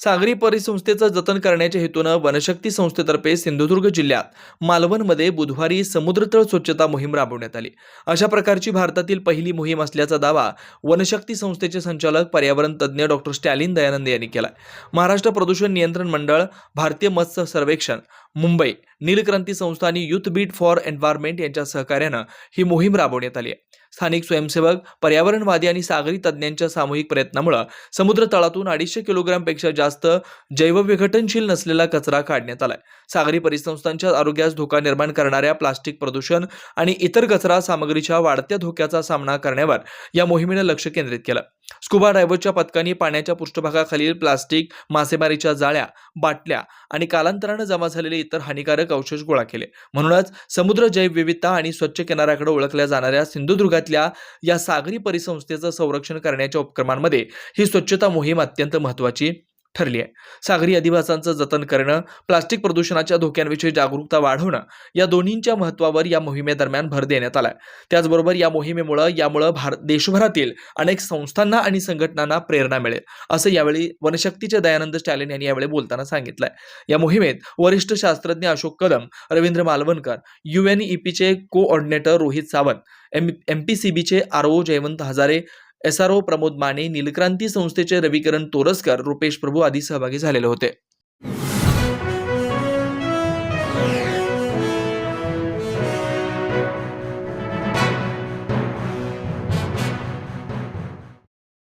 सागरी परिसंस्थेचं जतन करण्याच्या हेतूनं वनशक्ती संस्थेतर्फे सिंधुदुर्ग जिल्ह्यात मालवणमध्ये बुधवारी समुद्रतळ स्वच्छता मोहीम राबवण्यात आली. अशा प्रकारची भारतातील पहिली मोहीम असल्याचा दावा वनशक्ती संस्थेचे संचालक पर्यावरण तज्ज्ञ डॉक्टर स्टॅलिन दयानंद यांनी केला महाराष्ट्र प्रदूषण नियंत्रण मंडळ भारतीय मत्स्य सर्वेक्षण मुंबई नीलक्रांती संस्था आणि युथ बीट फॉर एन्व्हायरमेंट यांच्या सहकार्यानं ही मोहीम राबवण्यात आली आहे. स्थानिक स्वयंसेवक पर्यावरणवादी आणि सागरी तज्ज्ञांच्या सामूहिक प्रयत्नामुळे समुद्र तळातून अडीचशे किलोग्रामपेक्षा जास्त जैवविघटनशील नसलेला कचरा काढण्यात आलाय. सागरी परिसंस्थांच्या आरोग्यास धोका निर्माण करणाऱ्या प्लास्टिक प्रदूषण आणि इतर कचरा सामग्रीच्या वाढत्या धोक्याचा सामना करण्यावर या मोहिमेनं लक्ष केंद्रित केलं. स्कुबा डायव्हरच्या पथकांनी पाण्याच्या पृष्ठभागाखालील प्लास्टिक मासेमारीच्या जाळ्या बाटल्या आणि कालांतरानं जमा झालेले इतर हानिकारक अवशेष गोळा केले. म्हणूनच समुद्र जैवविविधता आणि स्वच्छ किनाऱ्याकडे ओळखल्या जाणाऱ्या सिंधुदुर्गातल्या या सागरी परिसंस्थेचं संरक्षण करण्याच्या उपक्रमांमध्ये ही स्वच्छता मोहीम अत्यंत महत्त्वाची ठरली आहे. सागरी अधिवासांचं जतन करणं प्लास्टिक प्रदूषणाच्या धोक्यांविषयी जागरूकता वाढवणं या दोन्हींच्या महत्त्वावर या मोहिमेदरम्यान भर देण्यात आलाय. त्याचबरोबर या मोहिमेमुळं यामुळं भारत देशभरातील अनेक संस्थांना आणि संघटनांना प्रेरणा मिळेल असं यावेळी वनशक्तीचे दयानंद स्टॅलिन यांनी यावेळी बोलताना सांगितलंय. या मोहिमेत वरिष्ठ शास्त्रज्ञ Ashok Kadam Ravindra Malvankar युएनईपीचे coordinator Rohit Sawant M M P C बीचे R O Jaywant Hazare S R O Pramod Mane Neelkranti संस्थेचे रविकरण तोरसकर रुपेश प्रभू आदी सहभागी झालेले होते.